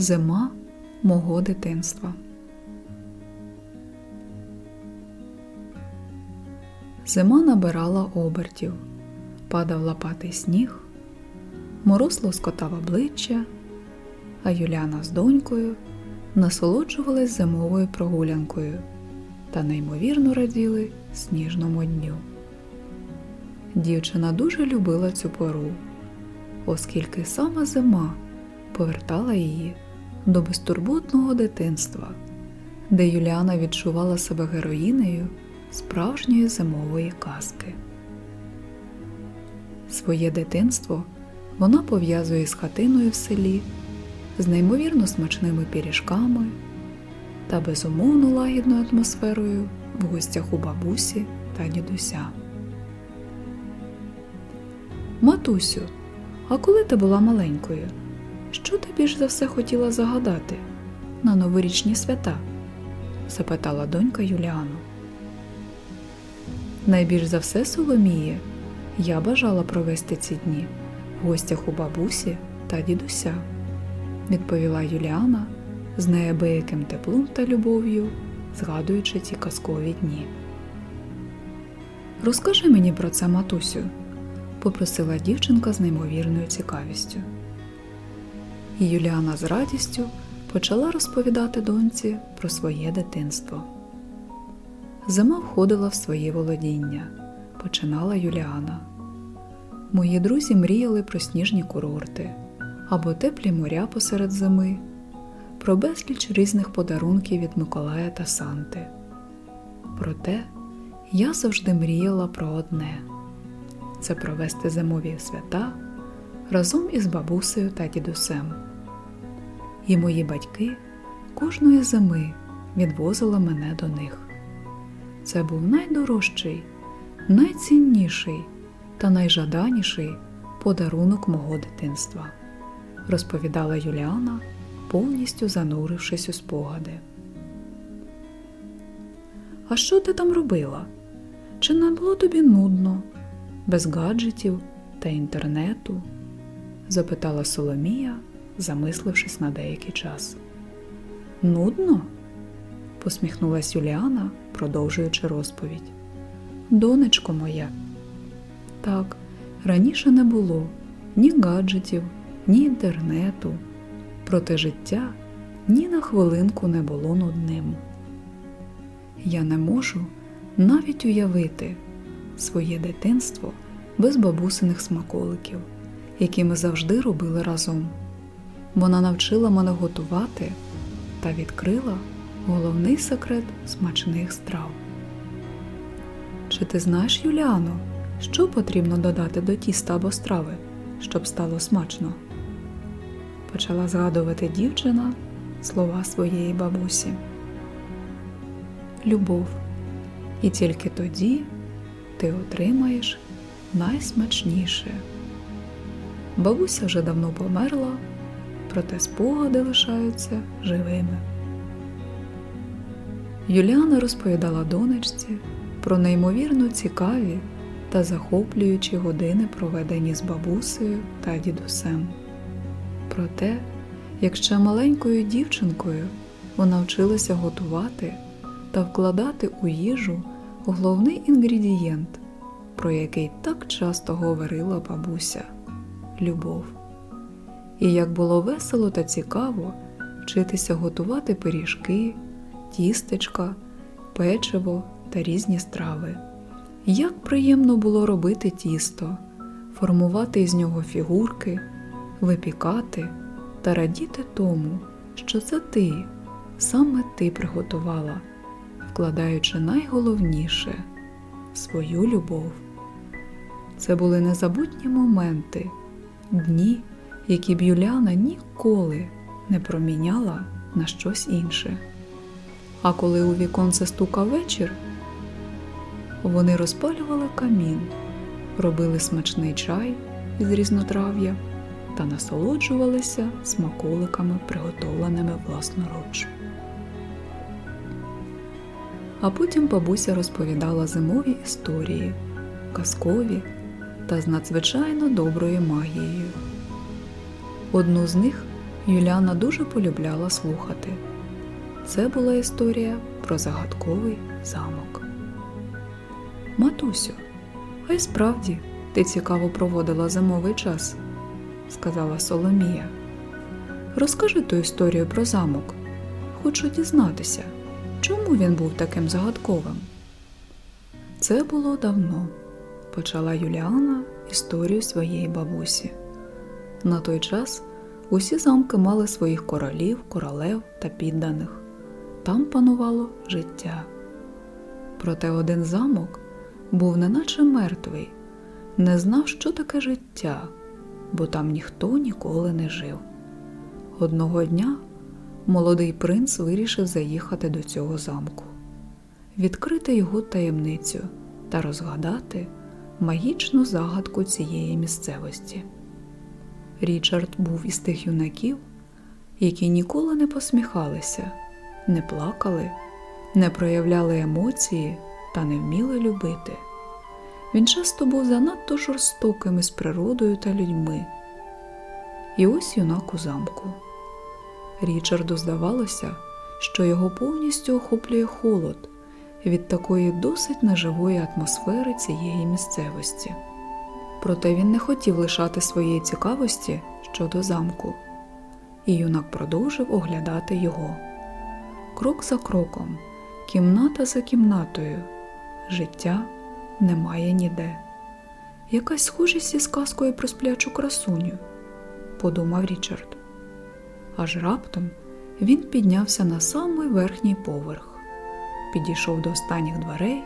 Зима мого дитинства. Зима набирала обертів, падав лопатий сніг, мороз лоскотав обличчя, а Юляна з донькою насолоджувались зимовою прогулянкою та неймовірно раділи сніжному дню. Дівчина дуже любила цю пору, оскільки сама зима повертала її до безтурботного дитинства, де Юліана відчувала себе героїнею справжньої зимової казки. Своє дитинство вона пов'язує з хатиною в селі, з неймовірно смачними пиріжками та безумовно лагідною атмосферою в гостях у бабусі та дідуся. Матусю, а коли ти була маленькою, що ти більш за все хотіла загадати на новорічні свята? запитала донька Юліану. Найбільш за все, Соломіє, я бажала провести ці дні в гостях у бабусі та дідуся, відповіла Юліана з неабияким теплом та любов'ю, згадуючи ці казкові дні. Розкажи мені про це, матусю, попросила дівчинка з неймовірною цікавістю. І Юліана з радістю почала розповідати доньці про своє дитинство. Зима входила в своє володіння, починала Юліана. Мої друзі мріяли про сніжні курорти або теплі моря посеред зими, про безліч різних подарунків від Миколая та Санти. Проте я завжди мріяла про одне це провести зимові свята разом із бабусею та дідусем. І мої батьки кожної зими відвозили мене до них. Це був найдорожчий, найцінніший та найжаданіший подарунок мого дитинства, розповідала Юліана, повністю занурившись у спогади. А що ти там робила? Чи не було тобі нудно, без гаджетів та інтернету? запитала Соломія, замислившись на деякий час. Нудно? посміхнулась Юліана, продовжуючи розповідь. Донечко моя. Так, раніше не було ні гаджетів, ні інтернету, проте життя ні на хвилинку не було нудним. Я не можу навіть уявити своє дитинство без бабусиних смаколиків, які ми завжди робили разом. Вона навчила мене готувати та відкрила головний секрет смачних страв. Чи ти знаєш, Юліано, що потрібно додати до тіста або страви, щоб стало смачно? Почала згадувати дівчина слова своєї бабусі. Любов. І тільки тоді ти отримаєш найсмачніше. Бабуся вже давно померла, проте спогади лишаються живими. Юліана розповідала донечці про неймовірно цікаві та захоплюючі години, проведені з бабусею та дідусем. Про те, як ще маленькою дівчинкою вона вчилася готувати та вкладати у їжу головний інгредієнт, про який так часто говорила бабуся любов. І як було весело та цікаво вчитися готувати пиріжки тістечка, печиво та різні страви. Як приємно було робити тісто, формувати із нього фігурки, випікати та радіти тому, що це ти, саме ти приготувала, вкладаючи найголовніше свою любов. Це були незабутні моменти, дні, які б Юляна ніколи не проміняла на щось інше. А коли у віконце стукав вечір, вони розпалювали камін, робили смачний чай із різнотрав'я та насолоджувалися смаколиками, приготовленими власноруч. А потім бабуся розповідала зимові історії, казкові та з надзвичайно доброю магією. Одну з них Юліана дуже полюбляла слухати. Це була історія про загадковий замок. Матусю, а й справді ти цікаво проводила зимовий час, сказала Соломія. Розкажи ту історію про замок. Хочу дізнатися, чому він був таким загадковим. Це було давно, почала Юліана історію своєї бабусі. На той час усі замки мали своїх королів, королев та підданих. Там панувало життя. Проте один замок був неначе мертвий, не знав, що таке життя, бо там ніхто ніколи не жив. Одного дня молодий принц вирішив заїхати до цього замку, відкрити його таємницю та розгадати магічну загадку цієї місцевості. Річард був із тих юнаків, які ніколи не посміхалися, не плакали, не проявляли емоції та не вміли любити. Він часто був занадто жорстоким із природою та людьми. І ось юнак у замку. Річарду здавалося, що його повністю охоплює холод від такої досить неживої атмосфери цієї місцевості. Проте він не хотів лишати своєї цікавості щодо замку, і юнак продовжив оглядати його. Крок за кроком, кімната за кімнатою, життя немає ніде. Якась схожість із казкою про сплячу красуню, подумав Річард. Аж раптом він піднявся на самий верхній поверх, підійшов до останніх дверей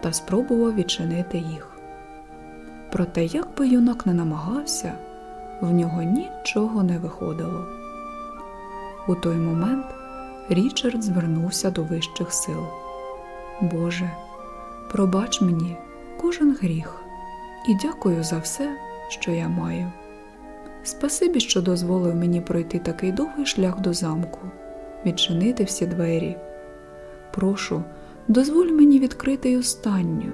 та спробував відчинити їх. Проте, як би юнак не намагався, в нього нічого не виходило. У той момент Річард звернувся до вищих сил. Боже, пробач мені кожен гріх і дякую за все, що я маю. Спасибі, що дозволив мені пройти такий довгий шлях до замку, відчинити всі двері. Прошу, дозволь мені відкрити й останню,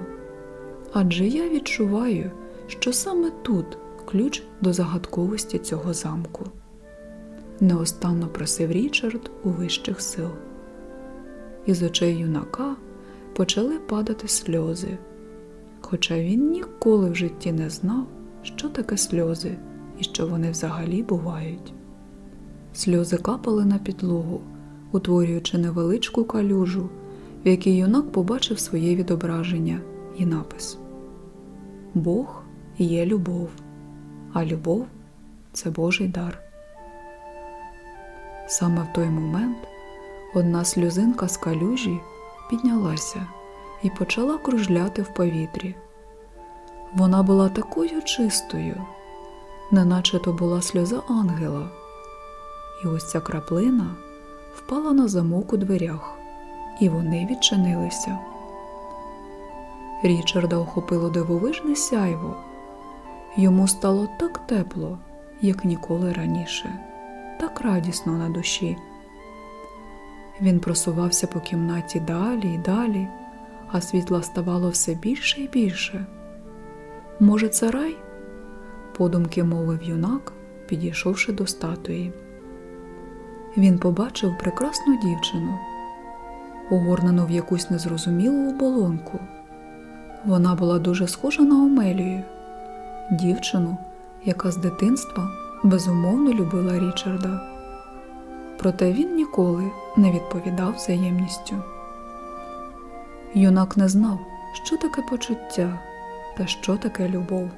адже я відчуваю, що саме тут ключ до загадковості цього замку. Неостанно просив Річард у вищих сил. Із очей юнака почали падати сльози, хоча він ніколи в житті не знав, що таке сльози і що вони взагалі бувають. Сльози капали на підлогу, утворюючи невеличку калюжу, в якій юнак побачив своє відображення і напис Бог є любов, а любов це Божий дар. Саме в той момент одна сльозинка з калюжі піднялася і почала кружляти в повітрі. Вона була такою чистою, неначе то була сльоза ангела, і ось ця краплина впала на замок у дверях, і вони відчинилися. Річарда охопило дивовижне сяйво. Йому стало так тепло, як ніколи раніше, так радісно на душі. Він просувався по кімнаті далі й далі, а світла ставало все більше і більше. Може, це рай? подумки мовив юнак, підійшовши до статуї. Він побачив прекрасну дівчину, огорнену в якусь незрозумілу оболонку. Вона була дуже схожа на Омелію, дівчину, яка з дитинства безумовно любила Річарда. Проте він ніколи не відповідав взаємністю. Юнак не знав, що таке почуття та що таке любов,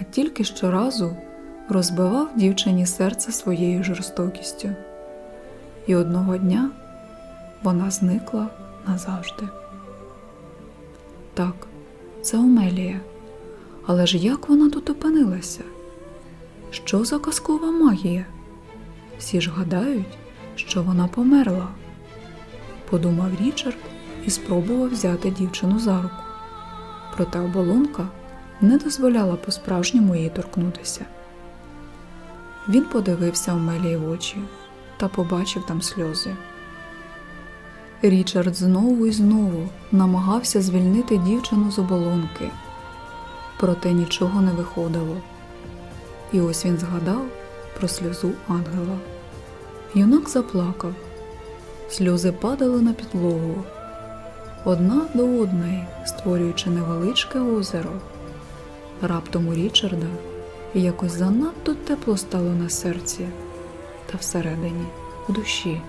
а тільки щоразу розбивав дівчині серце своєю жорстокістю. І одного дня вона зникла назавжди. Так, це Омелія. Але ж як вона тут опинилася? Що за казкова магія? Всі ж гадають, що вона померла, подумав Річард і спробував взяти дівчину за руку. Проте оболонка не дозволяла по-справжньому її торкнутися. Він подивився Омелії в очі та побачив там сльози. Річард знову і знову намагався звільнити дівчину з оболонки, проте нічого не виходило. І ось він згадав про сльозу ангела. Юнак заплакав, сльози падали на підлогу, одна до одної, створюючи невеличке озеро. Раптом у Річарда якось занадто тепло стало на серці та всередині, в душі.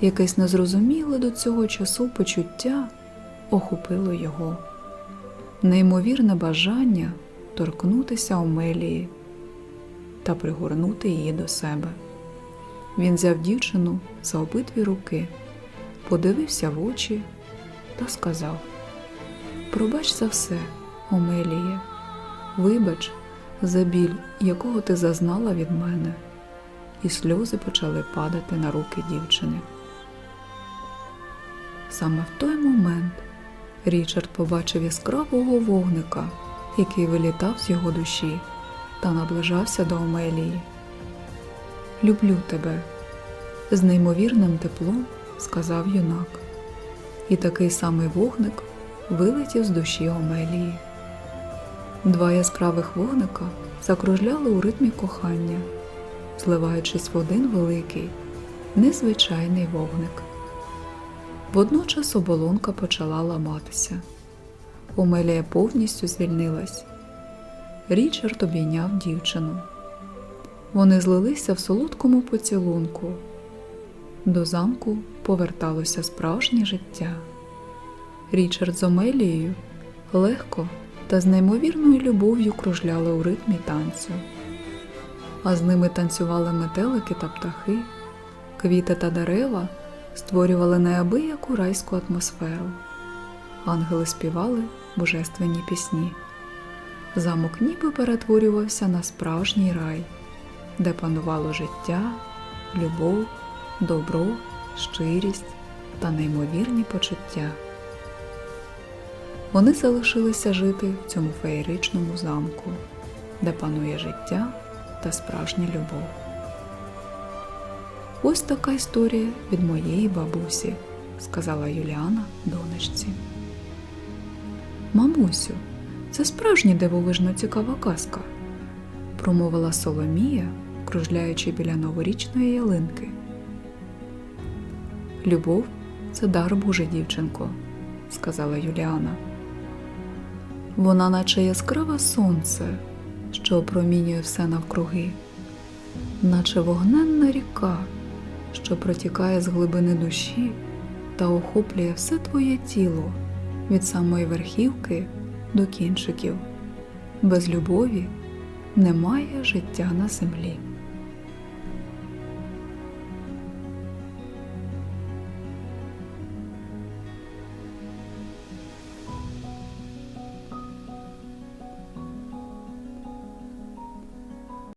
Якесь незрозуміле до цього часу почуття охопило його, неймовірне бажання торкнутися Омелії та пригорнути її до себе. Він взяв дівчину за обидві руки, подивився в очі та сказав: Пробач за все, Омеліє, вибач за біль, якого ти зазнала від мене, і сльози почали падати на руки дівчини. Саме в той момент Річард побачив яскравого вогника, який вилітав з його душі та наближався до Омелії. Люблю тебе, з неймовірним теплом сказав юнак. І такий самий вогник вилетів з душі Омелії. Два яскравих вогника закружляли у ритмі кохання, зливаючись в один великий, незвичайний вогник. Водночас оболонка почала ламатися. Омелія повністю звільнилась. Річард обійняв дівчину. Вони злилися в солодкому поцілунку. До замку поверталося справжнє життя. Річард з Омелією легко та з неймовірною любов'ю кружляли у ритмі танцю, а з ними танцювали метелики та птахи, квіти та дерева створювали неабияку райську атмосферу. Ангели співали божественні пісні. Замок ніби перетворювався на справжній рай, де панувало життя, любов, добро, щирість та неймовірні почуття. Вони залишилися жити в цьому феєричному замку, де панує життя та справжня любов. Ось така історія від моєї бабусі, сказала Юліана донечці. Мамусю, це справжня дивовижно цікава казка, промовила Соломія, кружляючи біля новорічної ялинки. Любов це дар Божий, дівчинко, сказала Юліана. Вона, наче яскраве сонце, що опромінює все навкруги, наче вогненна ріка, що протікає з глибини душі та охоплює все твоє тіло від самої верхівки до кінчиків. Без любові немає життя на землі.